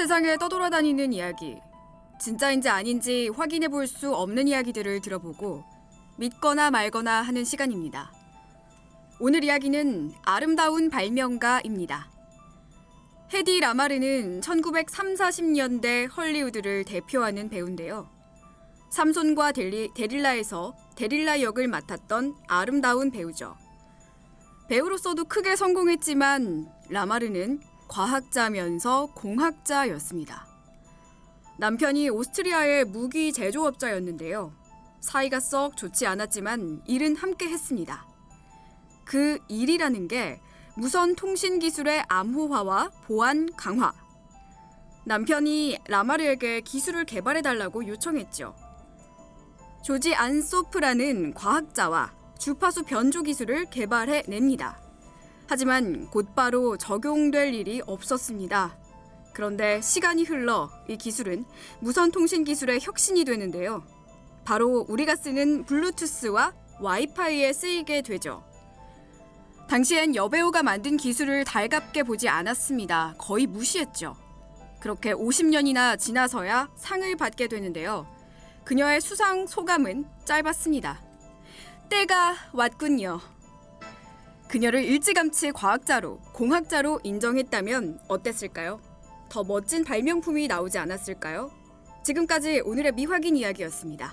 세상에 떠돌아다니는 이야기. 진짜인지 아닌지 확인해 볼 수 없는 이야기들을 들어보고 믿거나 말거나 하는 시간입니다. 오늘 이야기는 아름다운 발명가입니다. 헤디 라마르는 1930, 40년대 헐리우드를 대표하는 배우인데요. 삼손과 데리, 데릴라에서 데릴라 역을 맡았던 아름다운 배우죠. 배우로서도 크게 성공했지만 라마르는 과학자면서 공학자였습니다. 남편이 오스트리아의 무기 제조업자였는데요. 사이가 썩 좋지 않았지만 일은 함께 했습니다. 그 일이라는 게 무선 통신 기술의 암호화와 보안 강화. 남편이 라마르에게 기술을 개발해 달라고 요청했죠. 조지 안소프라는 과학자와 주파수 변조 기술을 개발해 냅니다. 하지만 곧바로 적용될 일이 없었습니다. 그런데 시간이 흘러 이 기술은 무선 통신 기술의 혁신이 되는데요. 바로 우리가 쓰는 블루투스와 와이파이에 쓰이게 되죠. 당시엔 여배우가 만든 기술을 달갑게 보지 않았습니다. 거의 무시했죠. 그렇게 50년이나 지나서야 상을 받게 되는데요. 그녀의 수상 소감은 짧았습니다. 때가 왔군요. 그녀를 일찌감치 과학자로, 공학자로 인정했다면 어땠을까요? 더 멋진 발명품이 나오지 않았을까요? 지금까지 오늘의 미확인 이야기였습니다.